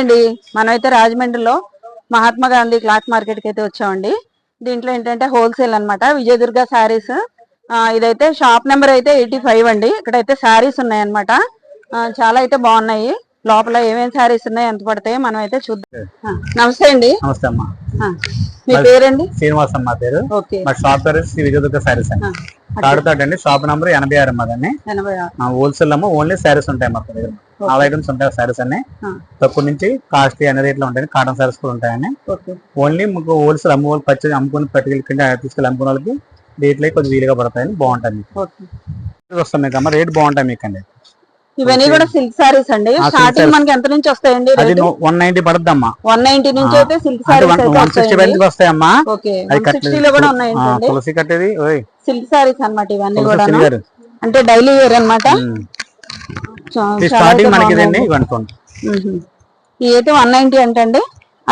అండి. మనమైతే రాజమండ్రిలో మహాత్మా గాంధీ క్లాత్ మార్కెట్కి అయితే వచ్చామండి. దీంట్లో ఏంటంటే హోల్సేల్ అన్నమాట. విజయదుర్గ శారీస్. ఇదైతే షాప్ నెంబర్ అయితే ఎయిటీ ఫైవ్ అండి. ఇక్కడైతే శారీస్ ఉన్నాయన్నమాట. చాలా అయితే బాగున్నాయి. లోపల ఏమేమి శారీస్ ఉన్నాయి ఎంత పడతాయో మనం అయితే చూద్దాం నమస్తే అండి. నమస్తే అమ్మా. మీ పేరండి? శ్రీనివాస్ అమ్మ పేరు. ఓకే. మా షాప్ పేరు శ్రీ విజయదుర్గ శారీస్ అండి. షాప్ నంబర్ ఎనభై ఆరు మాదండి ఎనభై ఆరు. మా హోల్సేల్ అమ్మ. ఓన్లీ శారీస్ ఉంటాయి మా దగ్గర ఆల్ ఐటమ్స్ ఉంటాయి శారీస్ అన్ని. తక్కువ నుంచి కాస్ట్ అన్ని రేట్లు ఉంటాయి కాటన్ శారీస్ కూడా ఉంటాయండి. ఓకే ఓన్లీ మీకు హోల్సేల్ అమ్మ వాళ్ళు పచ్చి అమ్ముకుని పట్టుకెళ్ళి తీసుకెళ్ళి అమ్ముకున్న వాళ్ళకి రేట్లు కొంచెం వీలుగా పడతాయని బాగుంటుంది మీకు. ఓకే వస్తాం మీకు అమ్మ రేట్ బాగుంటాయి మీకు అండి ఇవన్నీ కూడా సిల్క్ శారీస్ అండి. స్టార్టింగ్. మనకి ఎంత నుంచి వస్తాయండి అది వన్ నైన్టీ పడుతుంది అమ్మా వన్ నైన్టీ నుంచి అయితే సిల్క్ అయితే వన్ సిక్స్టీ అది వన్ కట్టలేదు. సిక్స్టీలో కూడా ఉన్నాయి ఆ, ఏంటండి? తులసి కట్టేది ఓయ్. సిల్క్ శారీస్ అన్నమాట ఇవన్నీ కూడా అంటే డైలీ వేర్ అన్నమాట. స్టార్టింగ్ మనకి ఇదండి ఈ అయితే వన్ నైన్టీ అంటండి.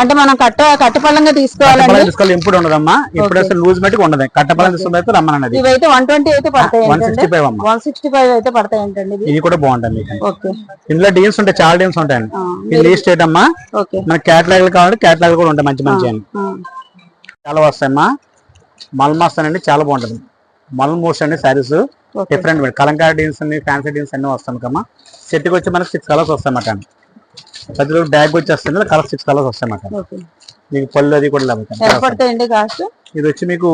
అంటే మనం కట్ట కట్టపళ్ళంగా తీసుకోవాలండి. తీసుకోవాలి ఎప్పుడు ఉండదమ్మా. ఇప్పుడు అసలు లూజ్ మట్టుకు ఉండదు. కట్టపలం తీసుకుంటే అయితే రమ్మన్నది ఇవైతే వన్ ట్వంటీ అయితే పడతాయి వన్ సిక్స్టీ ఫైవ్ అమ్మా. వన్ సిక్స్టీ ఫైవ్ అయితే పడతాయి ఏంటండి ఇది కూడా బాగుంటుంది ఓకే. ఇందులో డీల్స్ ఉంటాయి చాలా డీల్స్ ఉంటాయండి. ఇది లీస్ట్ రేట్ అమ్మా. ఓకే. మన క్యాటలాగ్ కావాలంటే క్యాటలాగ్ కూడా ఉంటాయి మంచి మంచి అండి చాలా వస్తాయమ్మా. మల్మాస్ అండి చాలా బాగుంటుంది. మల్మోస్ అండి saris. Okay. Different Kalamkari deals అన్ని ఫ్యాన్సీ డీల్స్ అన్ని వస్తాయి కమ్మా. సెట్కి వచ్చి మనకి సిక్స్ కలర్స్ వస్తాయన్నమాట ప్రతిలో బ్యాగ్ వచ్చేస్తుంది కలర్ సిక్స్ కలర్స్ వస్తాయన్నమాట మీకు పళ్ళు అది కూడా కాస్ట్ ఇది వచ్చి మీకు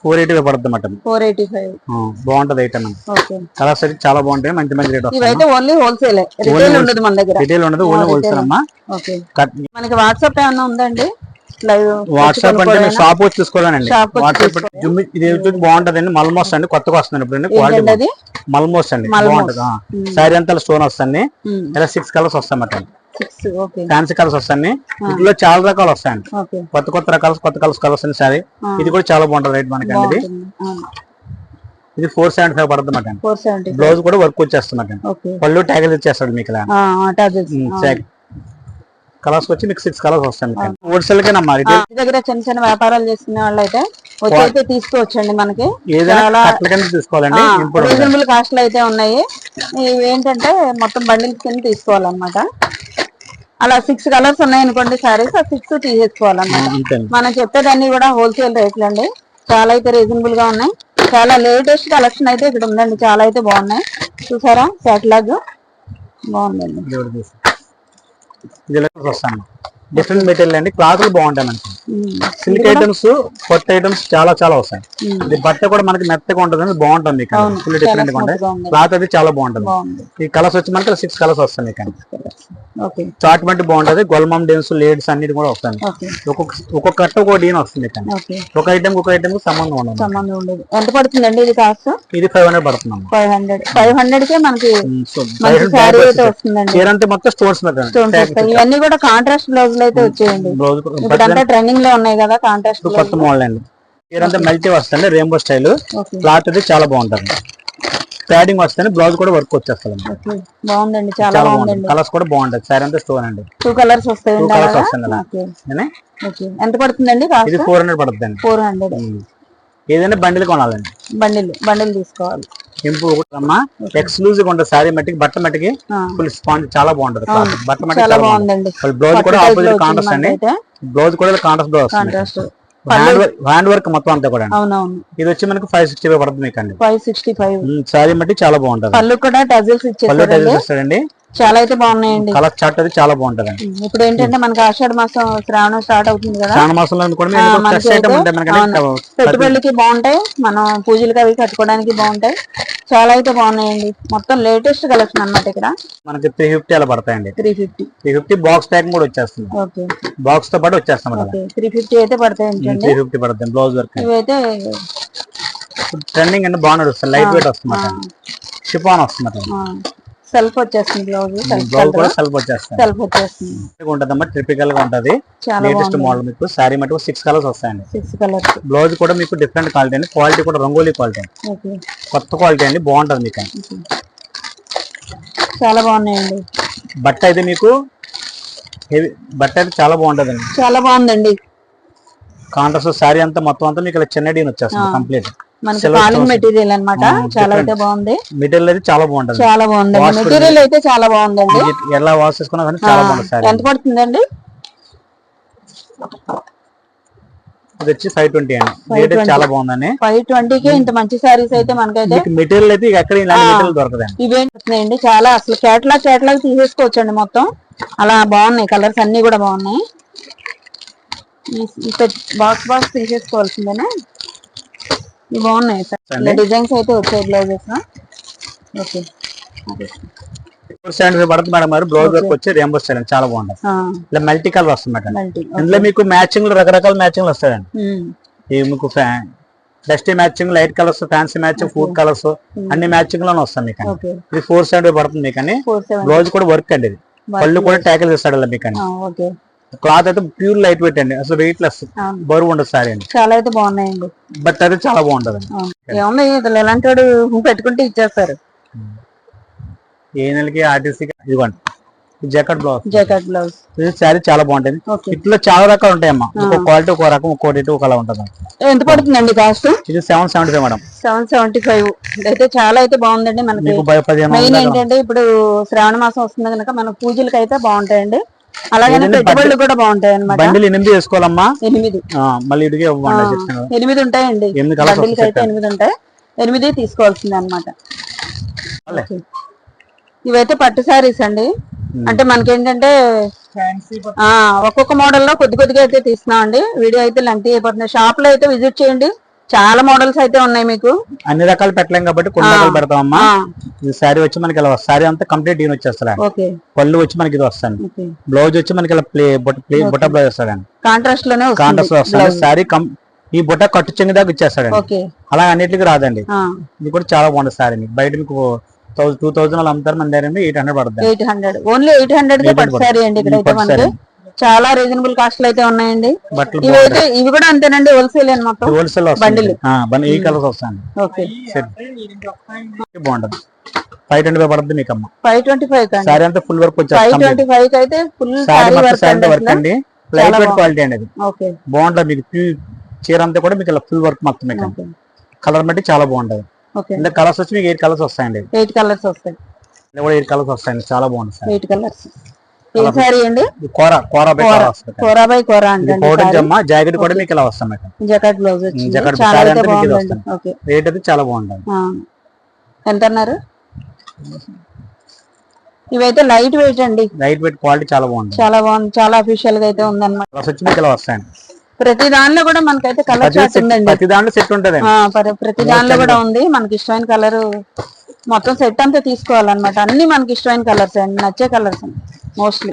ఫోర్ ఎయిటీ పడుతుంది అన్నమాట. ఫోర్ ఎయిటీ ఫైవ్ బాగుంటది ఐటమ్ కలర్స్ అయితే చాలా బాగుంటాయి మంచి మంచి రేట్ ఓన్లీ హోల్సేల్ రిటైల్ ఉండదు మన దగ్గర. రిటైల్ ఉండదు ఓన్లీ హోల్సేల్ అమ్మా. ఓకే. కట్ మనకి వాట్సాప్ ఏమన్నా ఉందండి? వాట్సాప్ అంటే షాప్ వచ్చి తీసుకోవాలండి. వాట్సాప్ ఇది వచ్చి బాగుంటది అండి. మల్మోస్ అండి. కొత్తగా వస్తుంది ఇప్పుడు క్వాలిటీ మల్మోస్ అండి. బాగుంటది. శారీ అంతా స్టోన్ వస్తుంది. ఇలా six colours okay. Fancy colours వస్తాయి. ఇందులో చాలా రకాలు వస్తాయండి. కొత్త కొత్త రకాల కొత్త కలర్స్ కలర్స్ అండి సారీ ఇది కూడా చాలా బాగుంటుంది రేట్ మనకి అండి ఇది. ఇది ఫోర్ సెవెంటీ ఫైవ్ పడుతుంది బ్లౌజ్ కూడా వర్క్ వచ్చేస్తుంది పళ్ళు ట్యాగల్ ఇచ్చేస్తాడు మీకు కలర్స్ వచ్చి మీకు సిక్స్ కలర్స్ వస్తాయి హోల్సేల్ కేనమ్మా దగ్గర చిన్న చిన్న వ్యాపారాలు చేసుకునే వాళ్ళు అయితే వచ్చి తీసుకోవచ్చండి మనకి. ఏదైనా తీసుకోవాలండి రీజనబుల్ కాస్ట్లో అయితే ఉన్నాయి. ఇవి ఏంటంటే మొత్తం బండిల్స్ కింద తీసుకోవాలన్నమాట. అలా సిక్స్ కలర్స్ ఉన్నాయనుకోండి సారీస్ ఆ సిక్స్ తీసేసుకోవాలన్నమాట. మనం చెప్పేదాన్ని కూడా హోల్సేల్ రేట్లు అండి చాలా అయితే రీజనబుల్గా ఉన్నాయి. చాలా లేటెస్ట్ కలెక్షన్ అయితే ఇక్కడ ఉందండి. చాలా అయితే బాగున్నాయి. చూసారా? క్యాటలాగ్ బాగుందండి. ఇది వస్తాను డిఫరెంట్ మెటీరియల్ అండి. క్లాత్లు బాగుంటాయి మనకి. సిల్క్ ఐటమ్స్ కొత్త ఐటమ్స్ చాలా చాలా వస్తాయి. ఇది బట్ట కూడా మనకి మెత్తగా ఉంటుంది బాగుంటుంది ఇక్కడ. ఫుల్ డిఫరెంట్గా ఉంటాయి. క్లాత్ అది చాలా బాగుంటుంది. ఈ కలర్స్ వచ్చి మనకి సిక్స్ కలర్స్ వస్తాయి ఇక్కడ. చాట్ మట్టి బాగుంటది గొల్మం డేన్స్ లేడ్స్ అన్నిటి కూడా వస్తాయి. ఒక్కొక్క ఒక్కొక్క కట్ట ఒక్కొక్క డీన్ వస్తుంది ఇక్కడ. ఒక ఐటమ్ ఒక ఐటమ్ సంబంధం ఉండదు. సంబంధం ఉండదు. ఎంత పడుతుందండి ఇది కాస్ట్? ఇది ఫైవ్ హండ్రెడ్ పడుతున్నాం ఫైవ్ హండ్రెడ్ ఫైవ్ హండ్రెడ్ కే మనకి వస్తుందండి. మొత్తం స్టోర్స్ స్టోన్స్ ఇవన్నీ కూడా కాంట్రాస్ట్ బ్లౌజులు అయితే వచ్చేయండి. బ్లౌజ్ ఇప్పుడంతా ట్రెండింగ్ లో ఉన్నాయి కదా కాంట్రాస్ట్ కొత్త మోడల్ అండి. అంతా మల్టీ వస్తుంది రెయిన్బో స్టైల్ క్లాత్ అది చాలా బాగుంటుంది. ప్యాడింగ్ వస్తుంది బ్లౌజ్ కూడా వర్క్ వచ్చేస్తుంది. బాగుందండి చాలా బాగుంటుంది కలర్స్ కూడా బాగుంటుంది సారీ అంతా స్టోన్ అండి. టూ కలర్స్ అలా. ఓకే ఏనే? ఓకే ఎంత పడుతుందండి ఇది ఫోర్ హండ్రెడ్ పడుతుంది ఫోర్ హండ్రెడ్ ఏదైనా బండిల్ కొనాలండి. బండిల్ బండిల్ తీసుకోవాలి. ఇంపు అమ్మా. ఎక్స్క్లూజివ్ ఉంటుంది. సారీ మట్టికి బట్ట మట్టికి ఫుల్ స్పాంజ్ చాలా బాగుంటుంది. బట్ట మట్టికి చాలా బాగుందండి. బ్లౌజ్ కూడా ఆపోజిట్ కాంట్రాస్ట్ అండి. బ్లౌజ్ కూడా contrast blouse contrast hand work మొత్తం అంతా కూడా. అవునవును. ఇది వచ్చి మనకి ఫైవ్ సిక్స్టీ ఫైవ్ పడుతుంది మీకు అండి ఫైవ్ సిక్స్టీ ఫైవ్ సారీ మట్టి చాలా బాగుంటుంది. పళ్ళు కూడా టజిల్స్ పళ్ళు టైల్స్ వస్తాడండి చాలా అయితే బాగున్నాయండి. కలర్ చార్ట్ అది చాలా బాగుంటుంది. అండి ఇప్పుడు ఏంటంటే మనకి ఆషాఢ మాసం శ్రావణం స్టార్ట్ అవుతుంది కదా. శ్రావణ మాసంలో కూడా. పెట్టుబడులకి బాగుంటాయి. మనం పూజలకి అవి కట్టుకోవడానికి బాగుంటాయి. చాలా అయితే బాగున్నాయండి. మొత్తం లేటెస్ట్ కలెక్షన్ అన్నమాట ఇక్కడ. మనకి త్రీ ఫిఫ్టీ అలా పడతాయండి. Three fifty three fifty box packing కూడా వచ్చేస్తుంది. ఓకే. బాక్స్తో పాటు వచ్చేస్తాం త్రీ ఫిఫ్టీ అయితే పడతాయి. ఏంటండి త్రీ ఫిఫ్టీ పడుతుంది బ్లౌజ్ వర్క్ ఇవైతే ట్రెండింగ్ అండి బాగున్నాడు వస్తుంది లైట్ వెయిట్ వస్తుంది షిఫాన్ వస్తుంది సెల్ఫ్ వచ్చేస్తుంది బ్లౌజ్. బ్లౌజ్ కూడా సెల్ఫ్ వచ్చేస్తుంది. సెల్ఫ్ వచ్చేస్తుంది. ఉంటదమ్మా ట్రిపికల్గా ఉంటది. లేటెస్ట్ మోడల్ మీకు. సారీ మటుకు సిక్స్ కలర్స్ వస్తాయండి. సిక్స్ కలర్స్ బ్లౌజ్ కూడా మీకు డిఫరెంట్ క్వాలిటీ అండి. క్వాలిటీ కూడా రంగోలీ క్వాలిటీ కొత్త క్వాలిటీ అండి బాగుంటది మీకు. చాలా బాగున్నాయండి. బట్ట అయితే మీకు హెవీ బట్ట అయితే చాలా బాగుంటది అండి చాలా బాగుందండి. కాంట్రాస్ట్ సారీ అంతా మొత్తం అంతా మీకు ఇలా చిన్న డీన్ వచ్చేస్తుంది కంప్లీట్ మనకి ఫాలింగ్. మెటీరియల్ అన్నమాట. ఆ, చాలా. అయితే బాగుంది. మెటీరియల్ అయితే చాలా బాగుంటది. చాలా కూడా మెటీరియల్ అయితే చాలా బాగుందండి. ఎలా వాష్ చేసుకున్నా కానీ చాలా బాగుంటుంది సారీ ఎంత పడుతుందండి? ఇది వచ్చి ఫైవ్ ట్వంటీ అండి. రేట్ అయితే 520. చాలా బాగుందండి. ఫైవ్ ట్వంటీకి ఇంత మంచి సారీస్ అయితే మనకైతే మెటీరియల్ అయితే ఎక్కడ. మెటీరియల్ దొరకదండి. ఇవేంటి చాలా అసలు కేటలాగ్ కేటలాగ్ తీసేసుకోవచ్చండి మొత్తం. అలా బాగున్నాయి. కలర్స్ అన్ని కూడా బాగున్నాయి. బాక్స్ బాక్స్ తీసేసుకోవాల్సిందేనా? బాగున్నాయి అండి. డిజైన్స్ అయితే వచ్చాయి బ్లౌజెస్. ఓకే. సెవెంటీ పడుతుంది మేడం మరి. బ్లౌజ్ వర్క్ వచ్చి రెంబో స్టైల్ అండి. చాలా బాగుంటుంది ఇలా మల్టీ కలర్ వస్తుంది మేడం. ఇందులో మీకు మ్యాచింగ్ రకరకాల వస్తాయండి. ఈ మీకు dusty matching light colours fancy matching food colours అన్ని మ్యాచింగ్లోనే వస్తాయి మీకు ఓకే. ఇది ఫోర్ సెవెంటీ పడుతుంది సెవెన్ బ్లౌజ్ కూడా వర్క్ అండి ఇది. పళ్ళు కూడా ట్యాకిల్ చేస్తాడు ఇలా మీకు క్లాత్ అయితే ప్యూర్ లైట్ వెయిట్ అండి. అసలు వెయిట్ లెస్. బరువు ఉండదు సారీ అండి. చాలా అయితే బాగున్నాయండి. బట్ అది చాలా బాగుంటది. ఇతను ఎలాంటి వాడు పెట్టుకుంటే ఇచ్చేస్తారు. ఏ నెలకి ఆర్టీసీకి ఇదిగోండి. జకెట్ బ్లౌజ్ జాకెట్ బ్లౌజ్ ఇది శారీ చాలా బాగుంటుంది. ఇట్లా చాలా రకాలు ఉంటాయమ్మా. ఒక క్వాలిటీ ఒక రకం ఒక రేటు ఒకలా ఉంటుంది. ఎంత పడుతుందండి కాస్ట్ ఇది seven seventy five madam. Seven seventy five అయితే చాలా అయితే బాగుందండి మనకి. మెయిన్ ఏంటంటే ఇప్పుడు శ్రావణ మాసం వస్తుంది కనుక మన పూజలకి అయితే బాగుంటాయండి. అలాగే పెట్టుబడులు కూడా బాగుంటాయి అనమాట బండిలు ఎనిమిది వేసుకోవాలమ్మా. ఎనిమిది. మళ్ళీ ఇడిగే ఎనిమిది ఉంటాయండి. ఎనిమిది బండిల్కి అయితే ఎనిమిది ఉంటాయి. ఎనిమిది తీసుకోవాల్సిందే అనమాట ఇవైతే పట్టు శారీస్ అండి. అంటే మనకేంటంటే ఆ ఒక్కొక్క మోడల్లో కొద్ది కొద్దిగా అయితే తీస్తున్నాం అండి వీడియో అయితే లెంత్ అయిపోతుంది. షాప్లో అయితే విజిట్ చేయండి. చాలా మోడల్స్ అయితే ఉన్నాయి మీకు. అన్ని రకాలు పెట్టలేం కాబట్టి కొన్ని రకాలు పెడతామమ్మా. ఆ, ఈ శారీ వచ్చి మనకి ఇలా శారీ అంతా కంప్లీట్ ఈయన వచ్చేస్తాడు పళ్ళు వచ్చి మనకి ఇది వస్తాను బ్లౌజ్ వచ్చి మనకి ఇలా ప్లే బుట్ట ప్లే బుట్ట బ్లౌజ్ వస్తాడండి. కాంట్రాస్ట్లోనే కాంట్రాస్ట్ వస్తుంది వస్తాడు శారీ ఈ బుట్ట కట్టు చెంగి దాకా ఇచ్చేస్తాడండి. ఓకే. అలా అన్నిటికీ రాదండి. ఇది కూడా చాలా బాగుంటుంది శారీ మీకు. బయట మీకు టూ థౌసండ్ అలా అమ్ముతారు మన దగ్గర ఎయిట్ హండ్రెడ్ పడుతుంది eight hundred. Only eight hundred కే 800 పట్టు శారీ అండి. ఇక్కడ చాలా రీజనబుల్ కాస్ట్లో అయితే ఉన్నాయండి. ఇవి అయితే ఇవి కూడా అంతేనండి హోల్సేల్ మొత్తం. హోల్సేల్ బండిలు. ఈ కలర్స్ వస్తాయండి. ఓకే. బాగుంటుంది. ఫైవ్ ట్వంటీ ఫైవ్ పడుతుంది మీకు అమ్మ ఫైవ్ ట్వంటీ ఫైవ్ శారీ అంతా ఫుల్ వర్క్ ఫైవ్ వచ్చేస్తాం ట్వంటీ ఫైవ్ అయితే ఫుల్ శారీ మొత్తం వర్క్ అండి లైట్ వెయిట్ క్వాలిటీ అండి అది. ఓకే. బాగుంటుంది. మీకు చీర అంతా కూడా మీకు ఇలా ఫుల్ వర్క్ మొత్తం మీకు. కలర్ బట్టి చాలా బాగుంటుంది. ఇందులో కలర్స్ వచ్చి మీకు ఎయిట్ కలర్స్ వస్తాయండి. ఎయిట్ కలర్స్ వస్తాయి. కూడా ఎయిట్ కలర్స్ వస్తాయండి. చాలా బాగుంటుంది సార్ ఎయిట్ కలర్స్ ఏం అండి? కోర కోర కోర. బై కోరా అండి జమ్మ జాకెట్ కూడా మీకు ఇలా వస్తాం జకాట్ బ్లౌజ్ జకాట్ రేట్ అయితే చాలా బాగుంటుంది. ఎంత అన్నారు ఇవైతే లైట్ వెయిట్ అండి. లైట్ వెయిట్ క్వాలిటీ చాలా బాగుంటుంది. చాలా బాగుంది. చాలా అఫీషియల్గా అయితే ఉందన్నమాట. ఇలా వస్తాయండి. ప్రతి దానిలో కూడా మనకైతే కలర్ చార్ట్ ఉందండి. ప్రతి దాంట్లో సెట్ ఉంటుంది ప్రతి దానిలో కూడా ఉంది. మనకి ఇష్టమైన కలర్ మొత్తం సెట్ అంతా తీసుకోవాలన్నమాట. అన్ని మనకి ఇష్టమైన కలర్స్ అండి. నచ్చే కలర్స్ మోస్ట్లీ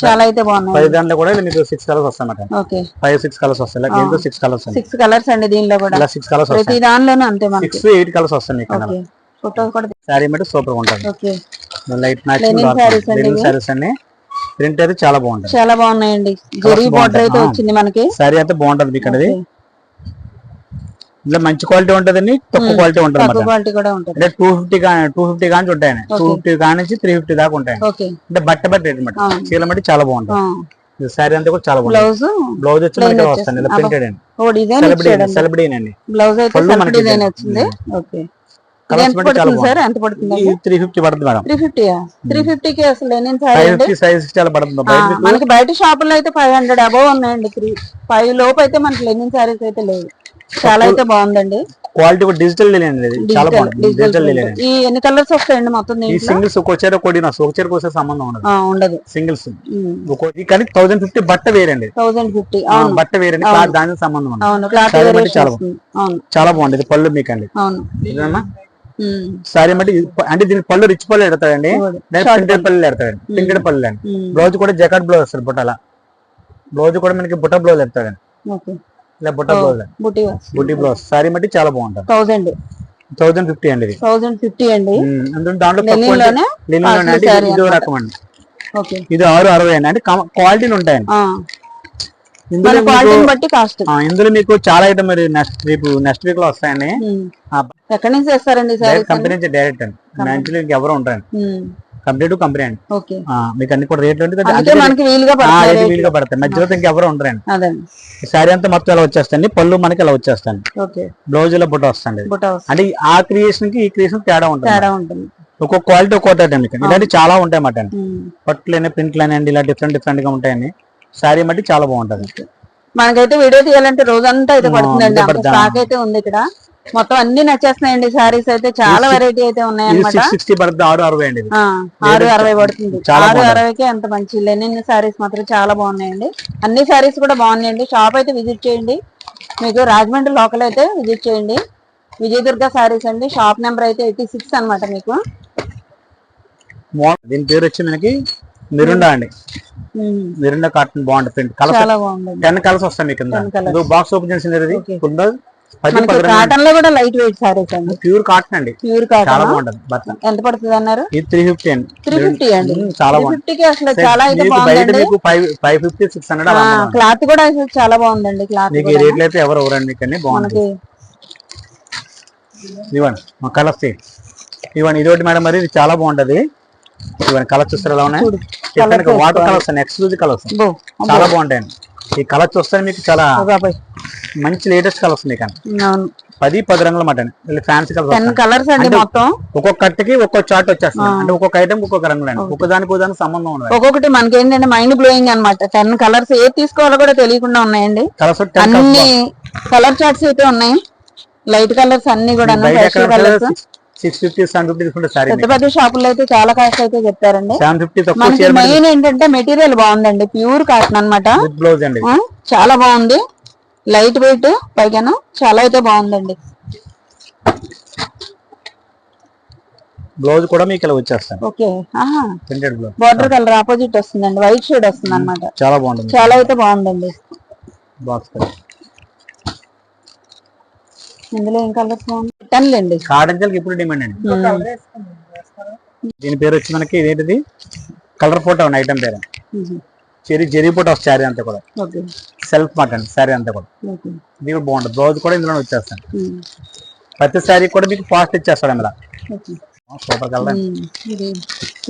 చాలా అయితే బాగున్నాయి. దాంట్లో కూడా మీకు సిక్స్ కలర్స్ వస్తాయి ఓకే ఫైవ్ సిక్స్ కలర్స్ వస్తాయి. ఇలా సిక్స్ కలర్స్ సిక్స్ కలర్స్ అండి దీనిలో కూడా. ఇలా సిక్స్ కలర్స్ ప్రతి దానిలోనూ అంతే మనకి. సిక్స్ ఎయిట్ కలర్స్ వస్తాయి మీకు ఓకే ఫోటో కూడా శారీ మట్టి సూపర్ ఉంటుంది. Okay light matching. సారీస్ అండి ప్రింట్ అయితే చాలా బాగుంటుంది. చాలా బాగున్నాయండి. జెరీ బార్డర్ అయితే బాగుంటాయి. వచ్చింది మనకి. శారీ అయితే బాగుంటుంది మీకు అది ఇలా మంచి క్వాలిటీ ఉంటుందండి తక్కువ క్వాలిటీ ఉంటుంది తక్కువ క్వాలిటీ కూడా ఉంటుంది. అంటే టూ ఫిఫ్టీ టూ ఫిఫ్టీ కానీ ఉంటాయండి. టూ ఫిఫ్టీ కానించి త్రీ ఫిఫ్టీ దాకా ఉంటాయండి. ఓకే. అంటే బట్ట బట్ట రేట్ అనమాట. చీర మట్టి చాలా బాగుంటుంది. శారీ అంతా కూడా చాలా బ్లౌజ్ బ్లౌజ్ వచ్చి Plain మనకి ఇలా అబ్బా. ప్రింటెడ్ అండి సెలబ్రిటీ అండి. బ్లౌజ్ అయితే డిజైన్. వచ్చింది. ఓకే. ఎంత చాలా పడుతుంది సార్? త్రీ ఫిఫ్టీ పడుతుంది మేడం. త్రీ ఫిఫ్టీకి అసలు సారీ ఫిఫ్టీ చాలా మనకి బయట షాపుల్లో అయితే ఫైవ్ హండ్రెడ్ అబౌవ్ ఉన్నాయండి. త్రీ ఫైవ్ లోపు అయితే మనకి లెనిన్ సారీస్ అయితే లేవు. చాలా అయితే బాగుందండి. క్వాలిటీ కూడా డిజిటల్ చాలా బాగుంటుంది. డిజిటల్ ఈ ఎన్ని కలర్స్ వస్తాయండి మొత్తం ఈ సింగిల్స్ ఒక చీర కొడిన ఒక చీరకు వచ్చే సంబంధం ఉండదు. సింగిల్స్. కానీ థౌసండ్ ఫిఫ్టీ బట్ట వేరండి. థౌసండ్ ఫిఫ్టీ బట్ట వేరండి. క్లాత్ దానికి సంబంధం ఉండదు. బట్టి చాలా చాలా బాగుంది. పళ్ళు మీకు అండి సారీ బట్టి అంటే దీనికి పళ్ళు రిచ్ పళ్ళు ఎడతాడండి. ప్రింటెడ్ పళ్ళు. ఎడతాడండి ప్రింటెడ్ పళ్ళు అండి. బ్లౌజ్ కూడా జకాట్ బ్లౌజ్ వస్తుంది బుట్టల. బ్లౌజ్ కూడా మనకి బుట్ట బ్లౌజ్ ఎడతాడండి ఇలా బుట్ట బ్లౌజ్ బుటీ బుట్టి బ్లౌజ్ సారీ బట్టి చాలా బాగుంటుంది. థౌసండ్ థౌసండ్ ఫిఫ్టీ అండి థౌసండ్ ఫిఫ్టీ అండి. దాంట్లో ఇది అన్నమాట. రకం అండి ఓకే. ఇది ఆరు అరవై అండి. అంటే క్వాలిటీలు ఉంటాయండి. ఆ, ఇందులో మీకు క్వాలిటీని బట్టి కాస్ట్ ఆ, ఇందులో మీకు చాలా ఐటమ్ మరి నెక్స్ట్ రేపు నెక్స్ట్ వీక్లో వస్తాయండి ఎక్కడి నుంచి కంపెనీ నుంచి డైరెక్ట్ అండి. ఎవరు కంప్లీట్ కంపెనీ అండి. మీకు అన్ని కూడా రేట్లు వీలుగా పడతాయి మధ్యలో ఇంకా ఎవరు ఉండరండి. శారీ అంతా మొత్తం ఇలా వచ్చేస్తుంది పళ్ళు మనకి ఇలా వచ్చేస్తాండి ఓకే. బ్లౌజ్ ఇలా బుట్ట వస్తుంది. వస్తుంది. అంటే ఆ క్రియేషన్కి ఈ క్రియేషన్ తేడా ఉంటుంది తేడా ఉంటుంది. ఒక్కొక్క క్వాలిటీ ఒక్కొక్కటి అండి మీకు. ఇలాంటి చాలా ఉంటాయి అన్నమాట అండి. పట్టులేని ప్రింట్లు అండి ఇలా డిఫరెంట్ డిఫరెంట్గా ఉంటాయండి. శారీ బట్టి చాలా బాగుంటది. మనకైతే వీడియో తీయాలంటే రోజంతా అయితే పడుతుందండి. స్టాక్ అయితే ఉంది ఇక్కడ. మొత్తం అన్ని నచ్చేస్తున్నాయండి. సారీస్ అయితే చాలా వెరైటీ అయితే ఉన్నాయన్నమాట. సిక్స్ సిక్స్టీ పడుతుంది ఆరు అరవై అండి ఆరు అరవై పడుతుంది. ఆరు. అరవైకి ఎంత మంచి లెనిన్ సారీస్ మాత్రం చాలా బాగున్నాయండి. అన్ని సారీస్ కూడా బాగున్నాయండి. షాప్ అయితే విజిట్ చేయండి. మీకు రాజమండ్రి లోకల్ అయితే విజిట్ చేయండి. విజయదుర్గ సారీస్ అండి. షాప్ నెంబర్ అయితే ఎయిటీ సిక్స్ అనమాట మీకు. దీని పేరు వచ్చి మనకి మిరుండా అండి. మిరుండా కాటన్ బాగుంటుంది. ప్రింట్ కలర్ చాలా బాగుందండి. టెన్ కలర్స్ వస్తాయి మీకు 10 colours. బాక్స్ ఓపెన్ చేసింది మనకి కాటన్లో కూడా లైట్ వెయిట్ సారీస్ అండి. ప్యూర్ కాటన్ అండి. ప్యూర్ చాలా కాటన్ బాగుంటది బట్ట ఎంత పడుతుంది అన్నారు? ఇది త్రీ ఫిఫ్టీ అండి. త్రీ ఫిఫ్టీ అండి. చాలా త్రీ బాగుంది ఫిఫ్టీకి అసలు చాలా అయితే బాగుందండి. Five fifty six hundred. Cloth కూడా అసలు చాలా బాగుందండి క్లాత్ మీకు రేట్లు అయితే ఎవరు ఎవరండి ఇవ్వండి మా కలర్స్ ఇవ్వండి ఇది ఒకటి మేడం మరి ఇది చాలా బాగుంటది. ఇవ్వండి కలర్స్ చూస్తారు ఎలా ఉన్నాయి? వాటర్ కలర్స్ అండి ఎక్స్క్లూజివ్ కలర్స్ చాలా బాగుంటాయండి. ఈ కలర్స్ చూస్తే మీకు చాలా మంచి లేటెస్ట్ కలర్స్ అండి అవును. పది పది రంగుల మాట అండి. ఫ్యాన్సీ టెన్ కలర్స్ కలర్స్ అండి మొత్తం. ఒక్కొక్క కట్టుకి ఒక్కొక్క చార్ట్ వచ్చేస్తుంది. అంటే ఒక్కొక్క ఐటమ్ ఒక్కొక్క రంగులు అండి. ఒక్క దానికి ఒక దానికి సంబంధం ఉండదు. ఒక్కొక్కటి మనకి ఏంటంటే మైండ్ బ్లోయింగ్ అన్నమాట. టెన్ కలర్స్ ఏది తీసుకోవాలో కూడా తెలియకుండా ఉన్నాయండి. కలర్స్ అన్ని కలర్ చార్ట్స్ అయితే ఉన్నాయి. లైట్ కలర్స్ అన్ని కూడా colours six fifty seven fifty తీసుకుంటే సారీ పెద్ద పెద్ద షాపుల్లో అయితే చాలా కాస్ట్ అయితే చెప్తారండి సెవెన్ ఫిఫ్టీ మనకి మెయిన్ ఏంటంటే మెటీరియల్ బాగుందండి. ప్యూర్ కాటన్ అన్నమాట. విత్ బ్లౌజ్ అండి. చాలా బాగుంది. లైట్ వెయిట్ పైగాను చాలా అయితే బాగుందండి. బ్లౌజ్ కూడా మీకు ఇలా వచ్చేస్తాను ఓకే. ఆహా. Printed blouse. Border colour opposite వస్తుందండి. వైట్ షేడ్ వస్తుంది అనమాట చాలా బాగుంటుంది. చాలా అయితే బాగుందండి. బాక్స్ కలర్ ఇందులో ఏం కలర్స్ బాగుంది కాటన్ జల్కి ఇప్పుడు డిమాండ్ అండి? దీని పేరు వచ్చి మనకి ఇదేంటిది? కలర్ ఫోటో ఉంది ఐటమ్ పేరు. చెరి జెరీ ఫోటో వస్తుంది శారీ అంతా కూడా. సెల్ఫ్ మాట అండి శారీ అంతా కూడా. ఇది కూడా బాగుంటుంది. బ్లౌజ్ కూడా ఇందులో వచ్చేస్తాను ప్రతి శారీ కూడా మీకు ఫాస్ట్ ఇచ్చేస్తాడు ఓకే. సూపర్ కలర్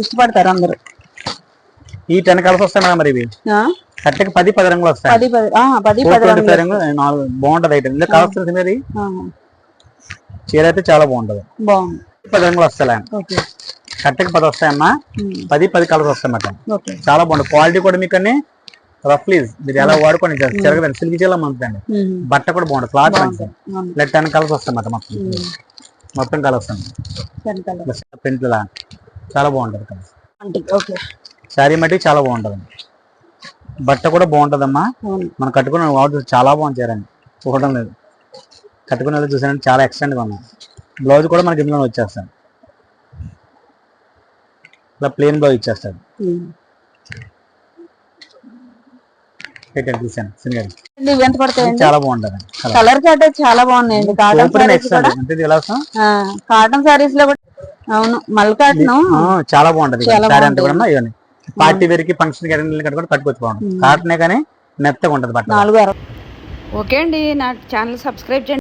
ఇష్టపడతారు అందరూ. ఈ టెన్ కలర్స్ వస్తాయి మేడం మరి ఇవి? కట్టకి పది పది రంగులు వస్తాయి. బాగుంటది ఐటమ్ ఇందులో కలర్స్ మీరు చీర అయితే చాలా బాగుంటది. పది రంగులు వస్తాయి కట్టకి పది వస్తాయమ్మా. ఉమ్, పది పది కలర్స్ వస్తాయి ఓకే. చాలా బాగుంటుంది. క్వాలిటీ కూడా మీకు అన్ని రఫ్లీజ్ మీరు ఎలా వాడుకొని చెరగదండి సిల్క్ చీల మంచిదండి. బట్ట కూడా బాగుంటుంది. క్లాత్ మంచిది. ఇలా టెన్ కలర్స్ వస్తాయి మేడం మొత్తం. మొత్తం కలర్స్ అండి. ప్రింట్ లా చాలా బాగుంటుంది కలర్స్. శారీ మట్టి చాలా బాగుంటుంది. బట్ట కూడా బాగుంటుందమ్మా. మనం కట్టుకున్న వాటర్ చాలా బాగుంది చీరండి చూడడం లేదు. కట్టుకునే చూసానంటే చాలా ఎక్స్టెంట్గా ఉన్నాయి బ్లౌజ్ కూడా మనకి ఇందులో వచ్చేస్తాడు ఇలా ప్లేన్ బ్లౌజ్ ఇచ్చేస్తాడు. ఎంత పడతాయండి? చాలా బాగుంటుంది కలర్ చాట్ చాలా బాగున్నాయండి. కాటన్ సారీస్ కూడా. కాటన్ సారీస్లో కూడా అవును మల్ కాటన్ చాలా బాగుంటది. అంతా కూడా ఇవన్నీ. పార్టీ వేర్కి ఫంక్షన్కి కట్టుకొని కట్టుకోవచ్చు బాగుంటుంది. కాటనే కానీ మెత్తగా ఉంటది బట్ట నాలుగు అరవై ఓకే అండి. నా ఛానల్ సబ్స్క్రైబ్ చేయండి.